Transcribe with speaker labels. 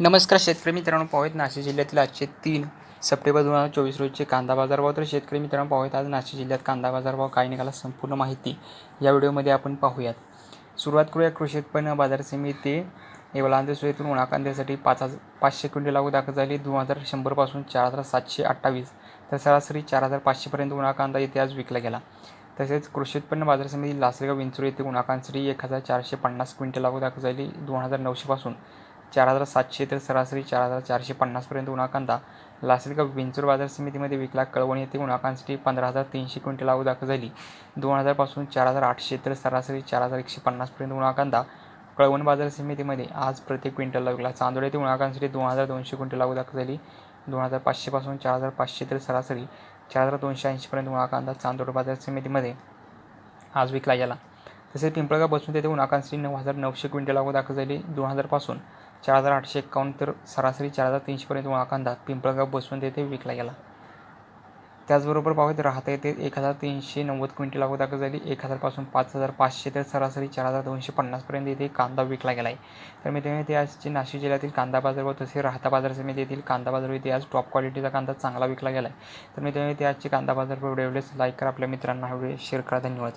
Speaker 1: नमस्कार शेतकरी मित्रांनो पाहूयात नाशिक जिल्ह्यातील आजचे तीन सप्टेंबर दोन हजार चोवीस रोजचे कांदा बाजारभाव तर शेतकरी मित्रांनो पाहूयात आज नाशिक जिल्ह्यात कांदा बाजारभाव काय निघाला संपूर्ण माहिती या व्हिडिओमध्ये आपण पाहूयात. सुरुवात करूया कृषी उत्पन्न बाजार समिती येवला सुरेतून उन्हा कांद्यासाठी पाच हजार पाचशे क्विंटल लागू दाखल झाली. दोन हजार शंभरपासून चार हजार सातशे अठ्ठावीस तर सरासरी चार हजार पाचशेपर्यंत उन्हा कांदा येथे आज विकला गेला. तसेच कृषी उत्पन्न बाजार समिती लासलगाव विंचूर येथे उन्हा कांदसाठी एक हजार चारशे पन्नास क्विंटल लागू दाखल झाली. दोन हजार नऊशेपासून चार हजार सातशे तर सरासरी चार हजार चारशे पन्नासपर्यंत उन्हा कांदा लासलगाव विंचूर बाजार समितीमध्ये विकला कळवण येथे उन्हा पंधरा हजार तीनशे क्विंटल लागू दाखल झाली. दोन हजारपासून चार हजार आठशे तर सरासरी चार हजार एकशे पन्नासपर्यंत उन्हा कांदा कळवण बाजार समितीमध्ये आज प्रत्येक क्विंटलला विकला चांदोड येथे उन्हा दोन हजार दोनशे क्विंटल लागू दाखल झाली. दोन हजार पाचशेपासून चार हजार पाचशे तर सरासरी चार हजार दोनशे ऐंशीपर्यंत उन्हा कांदा चांदोड बाजार समितीमध्ये आज विकला गेला. तसेच पिंपळगाव बसून देऊन आकांक्षी नऊ हजार नऊशे क्विंटल लागू दाखल झाली. दोन हजारपासून चार हजार आठशे एक्कावन्न तर सरासरी चार हजार तीनशेपर्यंत उन्हा कांदा पिंपळगाव बसून तेथे विकला गेला. त्याचबरोबर पाहूयात राहता येथे एक हजार तीनशे नव्वद क्विंटल लागू दाखल झाली. एक हजारपासून पाच हजार पाचशे तर सरासरी चार हजार दोनशे पन्नासपर्यंत येथे कांदा विकला गेला आहे तर मित्रांनो ते आजचे नाशिक जिल्ह्यातील कांदा बाजार व तसे राहता बाजार समिती येथील कांदा बाजार येथे आज टॉप क्वालिटीचा कांदा चांगला विकला गेला आहे तर मित्रांनो ते आजचे कांदा बाजार व्हिडिओ लाईक करा आपल्या मित्रांना एवढे शेअर करा. धन्यवाद.